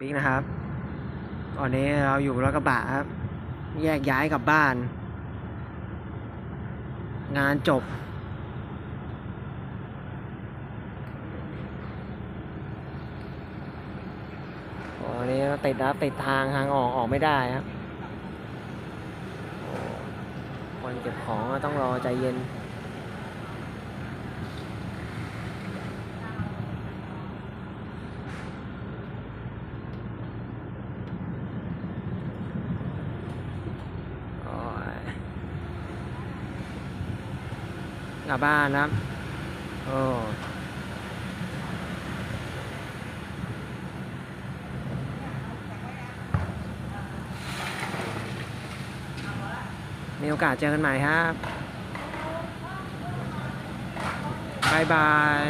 บิ๊กนะครับ ตอนนี้เราอยู่รถกระบะครับ แยกย้ายกลับบ้าน งานจบ ตอนนี้ติดนะครับติดทางทางออกออกไม่ได้ครับโอ้คนเก็บของต้องรอใจเย็น โอ้ย กลับบ้านนะครับโอ้มีโอกาสเจอกันใหม่ครับบายบาย